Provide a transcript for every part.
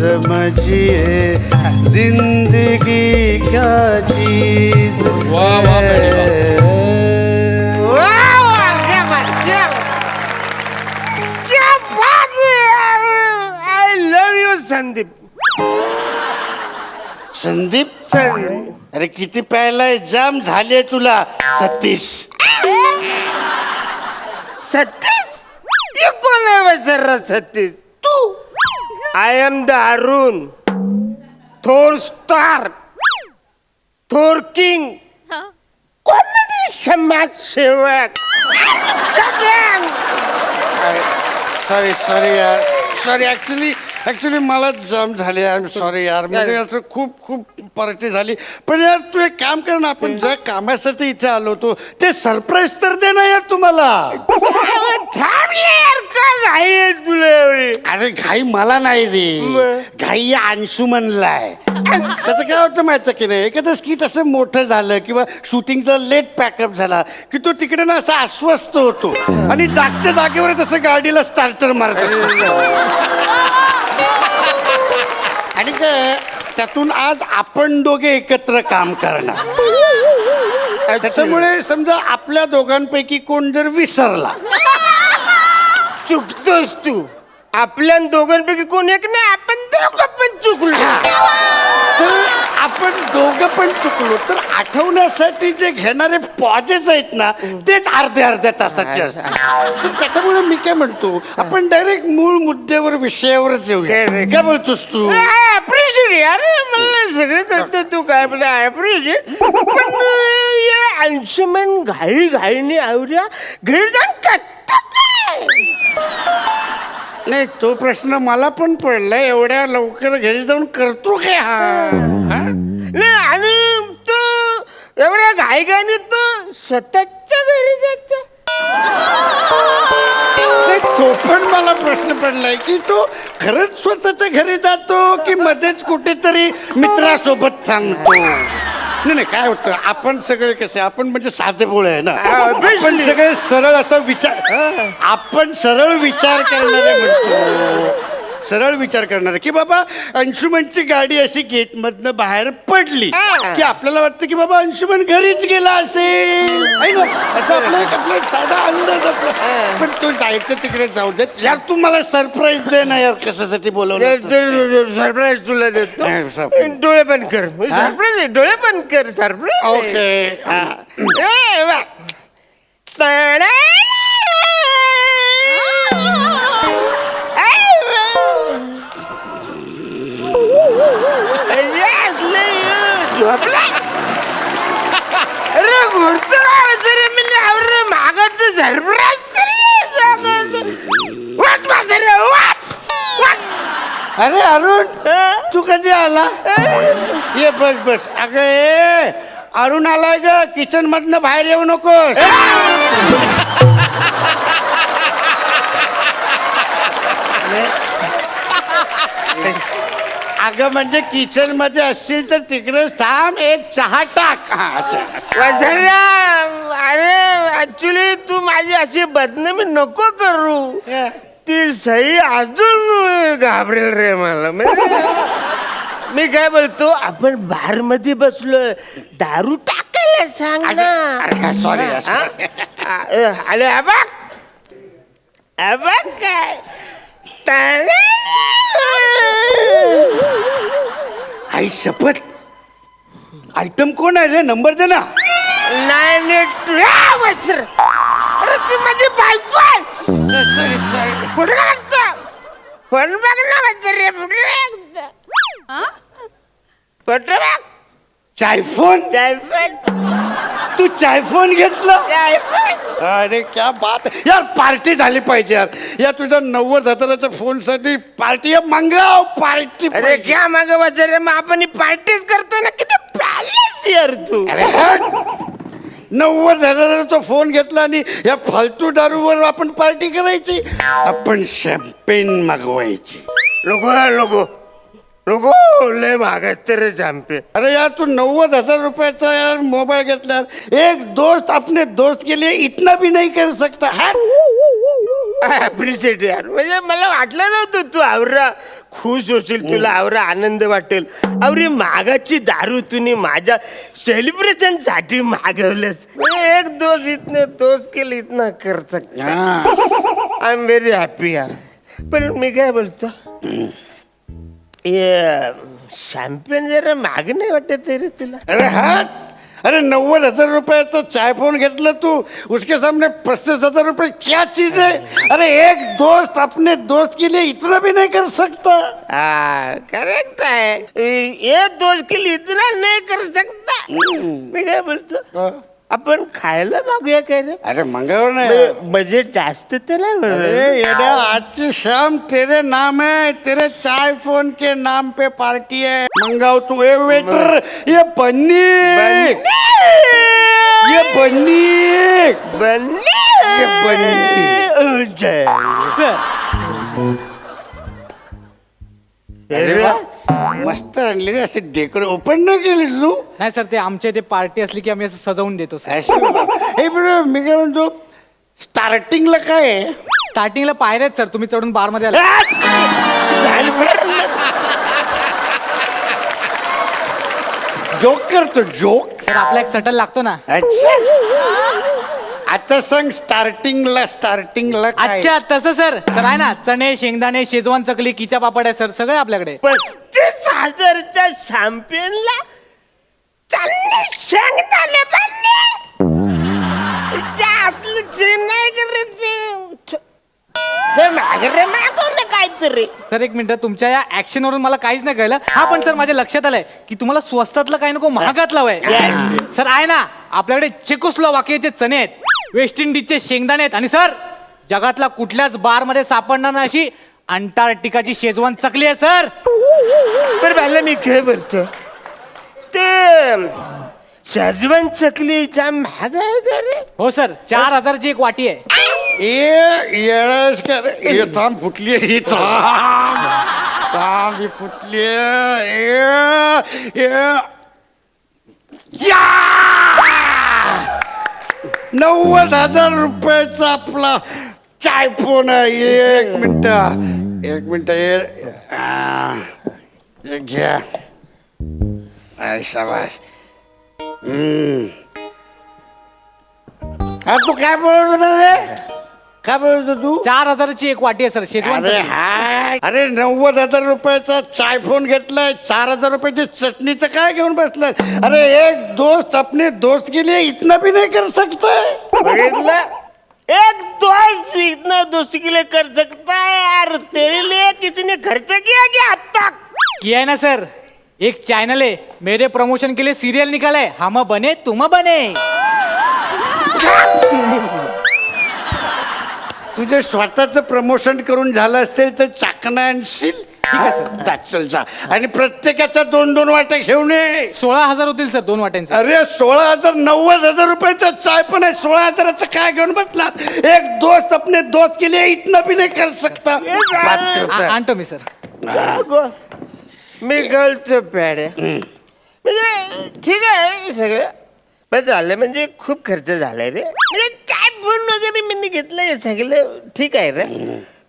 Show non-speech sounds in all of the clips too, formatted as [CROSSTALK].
समझिए जिंदगी क्या चीज. है? है संदीप। संदीप? संदीप। अरे किती प्यायलाय जाम झाले तुला. सतीश. सतीश? ये कोण आहे Satish? I am the Arun थोर स्टार थोर किंग कॉमेडी समाजसेवक सॉरी सॉरी यार. सॉरी ऍक्च्युली ऍक्च्युली मला जाम झाले यार. सॉरी यार. म्हणजे असं खूप खूप पार्टी झाली. पण यार तू एक काम कर ना. आपण ज्या कामासाठी इथे आलो होतो ते सरप्राईज तर दे ना यार तुम्हाला. [LAUGHS] यार. घाई आहे तुला एवढी. अरे घाई मला नाही रे. मग? घाई या अंशुमनला आहे. त्याचं काय होतं माहिती की नाही? एखादं स्किट असं मोठं झालं किंवा शूटिंगचा लेट पॅकअप झाला की तो तिकडे ना असा अस्वस्थ होतो. आणि जागच्या जागेवर तसं गाडीला स्टार्टर मारत असतो. आणि काय त्यातून आज आपण दोघे एकत्र काम करणार. त्याच्यामुळे समजा आपल्या दोघांपैकी कोण जर विसरला चुकतोस तू. आपल्या दोघांपैकी कोण एक नाही आपण दोघं पण चुकलो. तर आपण दोघं पण चुकलो. तर आठवण्यासाठी जे घेणारे पॉजेस आहेत ना तेच अर्ध्या अर्ध्या तासाचे असतात. तर त्याच्यामुळे मी काय म्हणतो आपण डायरेक्ट मूळ मुद्द्यावर विषयावरच येऊया. काय बोलतोस तू? अप्रिशिएट यार मला सगळं करतो तू. काय बोला अप्रिशिएट पण या अंशुमन घाई घाईने आवड्या घरी जाऊन नाही तो प्रश्न मला पण पडला. एवढ्या लवकर घरी जाऊन करतो काय हा? हा? नाही आणि तो एवढ्या घाई तो स्वतःच्या घरी जातो नाही, तो पण मला प्रश्न पडलाय की तो खरंच स्वतःच्या घरी जातो की मध्येच कुठेतरी मित्रासोबत सांगतो नाही नाही काय होतं? आपण सगळे कसे आपण म्हणजे साधे बोळे आहे ना. आपण सगळे सरळ असा विचार आपण सरळ विचार करणारे म्हणतो. सरळ विचार करणारे की बाबा अंशुमनची गाडी अशी गेट मधनं बाहेर पडली. की आपल्याला वाटतं की बाबा अंशुमन घरीच गेला असेल आहे ना असं आपलं एक आपला एक साधा अंदाज आपला पण तो जायचं तिकडे जाऊ देत यार तू मला सरप्राईज दे ना यार कशासाठी बोलवलं होतं? सरप्राईज तुला देतो surprise. डोळे बंद कर सरप्राईज डोळे बंद कर सरप्राईज ओके हा. ए, वा. तडा. अरे अरुण तू कधी आला? ये बस बस. अगं ए अरुण आलाय ग. किचन मधनं बाहेर येऊ नकोस. अगं म्हणजे किचनमध्ये असशील तर तिकडे थांब. एक चहा टाक. हा असं अरे ऍक्च्युली तू माझी अशी बदनामी नको करू. ती सई अजून घाबरेल रे मला. मी काय बोलतो आपण बारमध्ये बसलोय. दारू टाकायला सांग ना. सॉरी अरे अबक अबक काय. आई शपथ. आयटम कोण आहे रे? नंबर दे ना. अरे ती माझी बायको आहे. सॉरी सॉरी पुढे काय बघतो फोन बघ ना पुढे फोटो बघ. चायफोन तू चायफोन घेतला? अरे क्या बात. यार पार्टी झाली पाहिजे यार. या तुझ्या नव्वद हजाराच्या फोनसाठी पार्टी मंगाव पार्टी अरे क्या माग वस्त्र मग आपण पार्टीज करतो ना. किती पॅलेस यार तू. अरे हट! नव्वद हजाराचा फोन घेतला आणि या फालतू दारूवर आपण पार्टी करायची? आपण शॅम्पेन मागवायची. लोगो लोगो लोगो लय महागात तर जांपे अरे यार तू नव्वद हजार रुपयाचा यार मोबाईल घेतला. एक दोस्त अपने दोस्त के लिए इतना भी नहीं कर सकता है? अप्रिशिएट यार म्हणजे मला वाटलं नव्हतं तू आवरा खुश होशील तुला आवरा आनंद वाटेल. अवरी मागाची दारू तुम्ही माझ्या सेलिब्रेशनसाठी मागवलंस. म्हणजे एक दोस्त इतने दोस्त केले इतना कर सकता हा. आय एम व्हेरी हॅपी यार. पण मी काय बोलतो? ये शॅम्पेन जरा माग नाही वाटत रे तुला. अरे हा. अरे नव्वद हजार रुपयाचा चाय फोन घेतला तू? उसके सामने पच्चीस हजार रुपए क्या चीज है? अरे एक दोस्त अपने दोस्त के लिए इतना भी नहीं कर सकता। हाँ करेक्ट है। ये दोस्त के लिए इतना नहीं कर सकता। मी काय बोलतो आपण खायला मागूया काय रे? अरे मंगळ नाही. म्हणजे बजेट जास्त नाही अरे. येड्या आज की शाम तेरे नाम है तेरे चाय फोन के नाम पे पार्टी है मंगाओ तू. ए वेटर ये बन्नी. ये बन्नी. बन्नी! ये बन्नी. जय. सर अरे वा, मस्त आणली रे असे डेकोरे ओपन नाही केली तू? नाही सर ते आमच्या इथे पार्टी असली की आम्ही असं सजवून देतो सर. अशी हे बरं मी काय म्हणतो स्टार्टिंगला काय आहे? स्टार्टिंगला पायऱ्या आहेत सर. तुम्ही चढून बारमध्ये आला. जोक करतो जोक सर आपला एक सटल लागतो ना. अच्छा. आता सांग स्टार्टिंगला स्टार्टिंगला काय? अच्छा तसं सर. सर आहे ना चणे शेंगदाणे शेजवान चकली किचा पापड आहे सर सगळे आपल्याकडे. पस्तीस हजारच्या शॅम्पियनला चांगले शेंगदाणे बनले. जे असलं ते नाही करत ते. ते मागरे मागवलं काहीतरी. सर एक मिनिट तुमच्या या ऍक्शन वरून मला काहीच नाही कळलं. हा पण सर माझ्या लक्षात आलंय की तुम्हाला स्वस्तातलं काही नको महागातलं हवंय. सर आहे ना आपल्याकडे चेकोस्लोवाकियाचे चणे आहेत. वेस्ट इंडिजचे शेंगदाणे आहेत. आणि सर जगातला कुठल्याच बारमध्ये सापडणार नाही अशी अंटार्क्टिकाची शेजवान चकली आहे सर. बरं मला मी काय बोलतो. ते शेजवान चकलीच्या महाग आहे का रे हो सर. चार हजारची एक वाटी आहे. हे थांब फुटली ही थांब. थांब ही फुटली ए नव्वद हजार रुपयाचा आपला चाय फोन आहे. एक मिनिट. एक मिनिट. हे घ्या. शाबास. हम्म. हा तू काय बोलत होता रे? काय बोलत होता तू? चार हजाराची एक वाटी आहे सर. शेजवान अरे. हाय अरे नव्वद हजार रुपयाचा चाय फोन घेतलाय चार हजार रुपयाची चटणीचं काय घेऊन बसलाय? अरे एक दोस्त अपने दोस्त के लिए इतना भी नहीं कर सकता बघितलं? एक दोस्त इतना दोस्ती के लिए कर सकता है यार. तेरे लिए किसी ने खर्च किया क्या अब तक? किया है ना सर? एक चैनल है मेरे प्रमोशन के लिए सीरियल निकाला है. हम बने तुम बने. तुझे स्वतःचं प्रमोशन करून झालं असेल तर चाकणा आणशील जा, चल जा. आणि प्रत्येकाच्या दोन दोन वाट्या घेऊन ये. सोळा हजार होतील सर दोन वाट्यांचे. अरे सोळा हजार नव्वद हजार रुपयाचा चाय पण आहे. सोळा हजाराचं काय घेऊन बसला? एक दोस्त अपने दोस्त के लिए इतना भी नहीं कर सकता. बात करता आ- है. आणतो मी सर. गो. मी गलतो पॅड म्हणजे ठीक आहे सगळं. पण झालं म्हणजे खूप खर्च झालाय रे. म्हणजे काय फोन वगैरे मी घेतलंय सगळं ठीक आहे रे.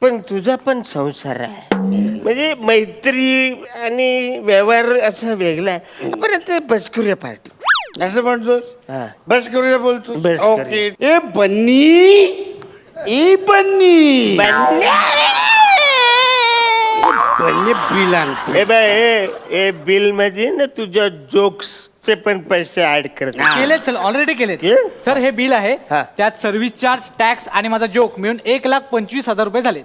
पण तुझा पण संसार आहे. म्हणजे मैत्री आणि व्यवहार असा वेगळा आहे. आपण आता बस करूया पार्टी. असं म्हणतोस? हा. बस करूया बोलतो बस ओके. ए बन्नी! ए बन्नी! बन्नी! बिल आणतो ए बाय ए- ए बिलमध्ये ना तुझ्या जोक्स चे पण पैसे ऍड करत. केलेत सर ऑलरेडी केलेत. के? सर हे बिल आहे. हा. त्यात सर्व्हिस चार्ज टॅक्स आणि माझा जोक मिळून एक लाख पंचवीस हजार रुपये झाले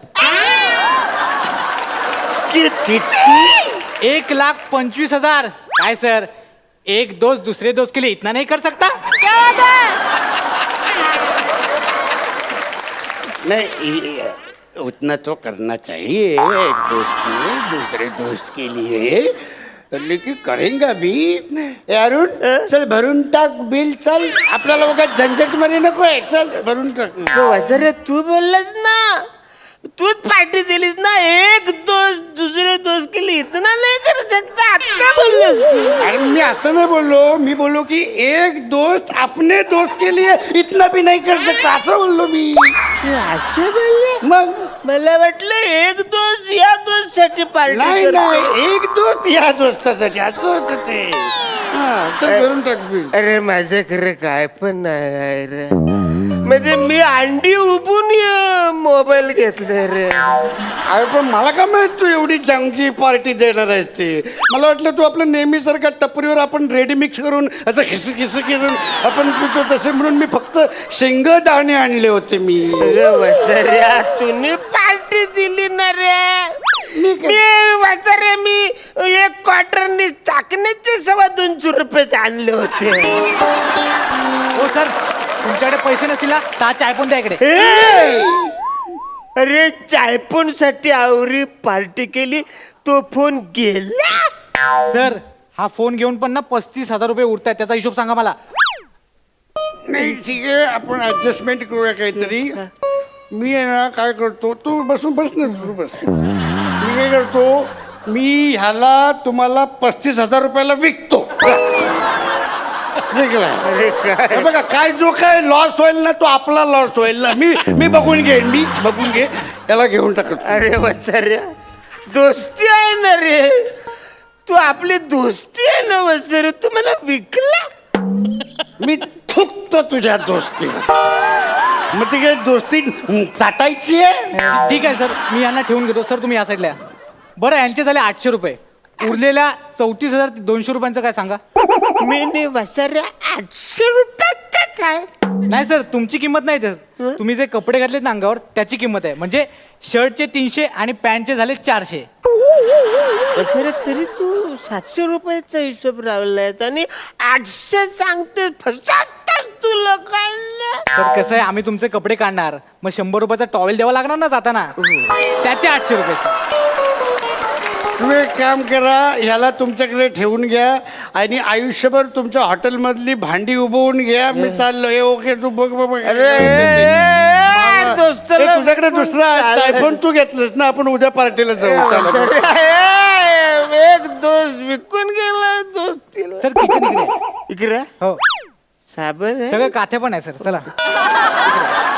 किती? एक लाख पंचवीस हजार. काय सर? एक दोस्त दुसरे दोस्त के लिए इतना नहीं कर सकता? नहीं उतना तो करना चाहिए एक दोस्त के लिए दूसरे दोस्त के लिए। लेकिन करेंगा भी ए, अरुण चल भरून टाक बिल चल। आपल्याला बघा झंझटमध्ये नको आहे चल भरून टाक. रे तू बोललास ना तूच पार्टी दिलीस ना एक दोस्त दुसरे दोस्त के लिए इतना नाही अरे मी बोललो की एक दोस्त अपने दोस्त के लिए इतना भी नहीं कर सकता। असं बोललो मी असं बोलले मग? मला वाटलं एक दोस्त या दोस्त साठी नाही पार्टी नाही एक दोस्त या दोस्तासाठी. असं होतं ते. करून टाक बिल. अरे माझं खरं काय पण नाही आहे रे. म्हणजे मी अंडी उभून मोबाईल घेतले रे. अरे पण मला का माहीत तू एवढी जंकी पार्टी देणार आहेस ते? मला वाटलं तू आपलं नेहमीसारख्या टपरीवर आपण रेडी मिक्स करून असं खिस खिस करून आपण पितो तसे म्हणून मी फक्त शेंगदाणे आणले होते मी. अरे तुम्ही पार्टी दिली ना रे. मी मी वसर्या मी एक क्वार्टरनी चाकण्याचे दोनशे रुपये आणले होते. हो सर तुमच्याकडे पैसे नसतील ना? तर हा चाय पण द्या इकडे. ए! अरे चायपून साठी आवरी पार्टी केली तो फोन गेला? सर हा फोन घेऊन पण ना पस्तीस हजार रुपये उरतायत त्याचा हिशोब सांगा मला. नाही ठीक आहे आपण ऍडजस्टमेंट करूया काहीतरी. मी आहे ना काय करतो तू बसून बस ना तू बस. मी काय करतो मी ह्याला तुम्हाला पस्तीस हजार रुपयाला विकतो. बघा काय जो काय लॉस होईल ना तो आपला लॉस होईल ना. मी मी बघून घेईन मी बघून घे त्याला घेऊन टाकतो. अरे वसर्या दोस्ती आहे ना रे. तू आपली दोस्ती आहे ना वसर्या तू मला विकला? मी थुकतो तुझ्या दोस्ती. मग ती काय दोस्ती चाटायची आहे? ठीक आहे सर. मी यांना ठेवून घेतो. सर तुम्ही या साईडला या. बरं यांचे झाले आठशे रुपये. उरलेल्या चौतीस हजार दोनशे रुपयांचं काय सांगा? मी आठशे रुपयात का काय नाही सर तुमची किंमत नाही सर तुम्ही जे कपडे घातलेत ना अंगावर त्याची किंमत आहे. म्हणजे शर्टचे तीनशे आणि पॅन्टचे झाले चारशे. तरी तू सातशे रुपयाचा हिशोब लावलाय आणि आठशे तुला कळलं तर कसं आहे आम्ही तुमचे कपडे काढणार. मग शंभर रुपयाचा टॉवेल द्यावा लागणार ना जाताना? त्याचे आठशे रुपये. तुम्ही एक काम करा ह्याला तुमच्याकडे ठेवून घ्या आणि आयुष्यभर तुमच्या हॉटेलमधली भांडी उभवून घ्या मी चाललोय ओके तू बघ बघ बघ. अरे मला- दोस्ताला ए, तुझ्याकडे दुसरा चालेल. आयफोन तू घेतलंस ना आपण उद्या पार्टीला जाऊ चला. एक दोस्त विकून गेला दोस्तीला सर किचन इकडे. इकडे हो साबण आहे? सगळं काथे पण आहे सर चला [LAUGHS]